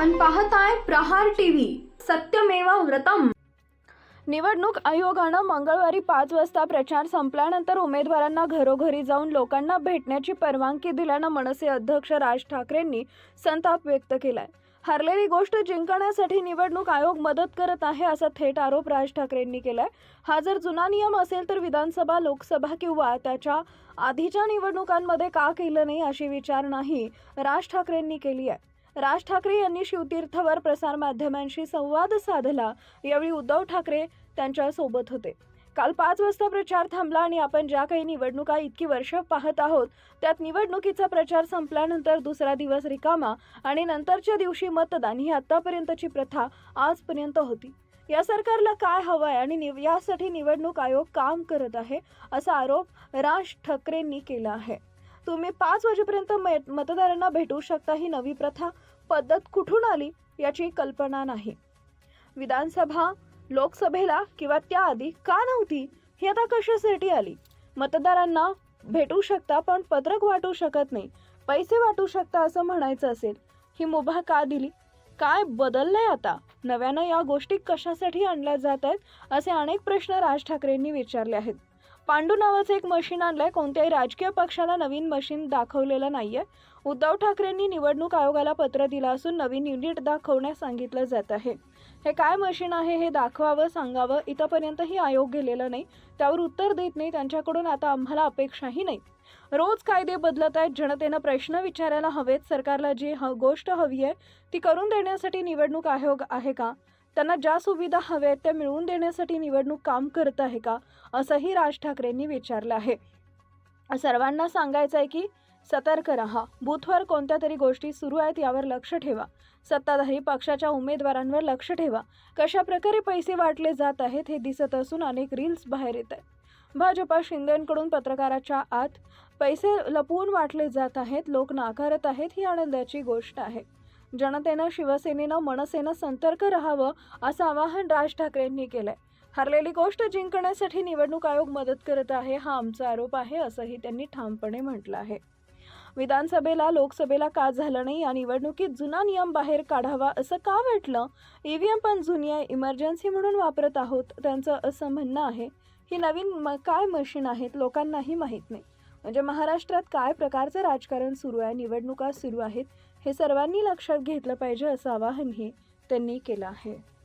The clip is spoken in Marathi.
आहे प्रहार टीव्ही. सत्यमेव व्रतम. निवडणूक आयोगानं मंगळवारी पाच वाजता प्रचार संपल्यानंतर उमेदवारांना घरोघरी जाऊन लोकांना भेटण्याची परवानगी दिल्यानं मनसे अध्यक्ष राज ठाकरेंनी संताप व्यक्त केलाय. हरलेली गोष्ट जिंकण्यासाठी निवडणूक आयोग मदत करत आहे असा थेट आरोप राज ठाकरेंनी केलाय. हा जर जुना नियम असेल तर विधानसभा लोकसभा किंवा त्याच्या आधीच्या निवडणुकांमध्ये का केलं नाही अशी विचारणाही राज ठाकरेंनी केली आहे. राज ठाकरे यांनी शिवतीर्थवर प्रसारमाध्यमांशी संवाद साधला. यावेळी उद्धव ठाकरे त्यांच्यासोबत होते. काल पाच वाजता प्रचार थांबला आणि आपण ज्या काही निवडणुका इतकी वर्ष पाहत आहोत त्यात निवडणुकीचा प्रचार संपल्यानंतर दुसरा दिवस रिकामा आणि नंतरच्या दिवशी मतदान ही आतापर्यंतची प्रथा आजपर्यंत होती. या सरकारला काय हवं आहे आणि निव यासाठी निवडणूक आयोग काम करत आहे असा आरोप राज ठाकरेंनी केला आहे. तुम्ही पाच वाजेपर्यंत मतदारांना भेटू शकता ही नवी प्रथा पद्धत कुठून आली याची कल्पना नाही. विधानसभा लोकसभेला किंवा त्याआधी का नव्हती ही आता कशासाठी आली? मतदारांना भेटू शकता पण पत्रक वाटू शकत नाही. पैसे वाटू शकता असं म्हणायचं असेल ही मुभा का दिली? काय बदललंय आता? नव्यानं या गोष्टी कशासाठी आणल्या जात आहेत? असे अनेक प्रश्न राज ठाकरेंनी विचारले आहेत. पांडू नावाचं एक मशीन आणलंय. कोणत्याही राजकीय पक्षाला नवीन मशीन दाखवलेलं नाहीये. उद्धव ठाकरेंनी निवडणूक आयोगाला पत्र दिलं असून नवीन युनिट दाखवण्यास सांगितलं जात आहे. हे काय मशीन आहे हे दाखवावं सांगावं इथंपर्यंतही आयोग गेलेला नाही. त्यावर उत्तर देत नाही त्यांच्याकडून आता आम्हाला अपेक्षाही नाही. रोज कायदे बदलत आहेत जनतेनं प्रश्न विचारायला हवेत. सरकारला जी ह गोष्ट हवी आहे ती करून देण्यासाठी निवडणूक आयोग आहे का? त्यांना ज्या सुविधा हव्या आहेत त्या मिळवून देण्यासाठी निवडणूक काम करत आहे का असंही राज ठाकरेंनी विचारलं आहे. सर्वांना सांगायचं आहे की सतर्क रहा. बूथवर कोणत्या तरी गोष्टी सुरू आहेत यावर लक्ष ठेवा. सत्ताधारी पक्षाच्या उमेदवारांवर लक्ष ठेवा. कशा प्रकारे पैसे वाटले जात आहेत हे दिसत असून अनेक रील्स बाहेर येत आहेत. भाजपा शिंदेकडून पत्रकाराच्या आत पैसे लपवून वाटले जात आहेत लोक नाकारत आहेत ही आनंदाची गोष्ट आहे. जनतेनं शिवसेनेनं मनसेनं संतर्क राहावं असं आवाहन राज ठाकरेंनी केलंय. हरलेली गोष्ट जिंकण्यासाठी निवडणूक आयोग मदत करत आहे हा आमचा आरोप आहे असंही त्यांनी ठामपणे म्हटलं आहे. विधानसभेला लोकसभेला का झालं नाही या निवडणुकीत जुना नियम बाहेर काढावा असं का वाटलं ईव्हीएम पण जुनी आहे इमर्जन्सी म्हणून वापरत आहोत त्यांचं असं म्हणणं आहे. ही नवीन म काय मशीन आहेत लोकांनाही माहीत नाही. म्हणजे महाराष्ट्रात काय प्रकारचं राजकारण सुरू आहे निवडणुका सुरू आहेत हे सर्वांनी लक्षात घेतलं पाहिजे असं आवाहनही त्यांनी केलं आहे.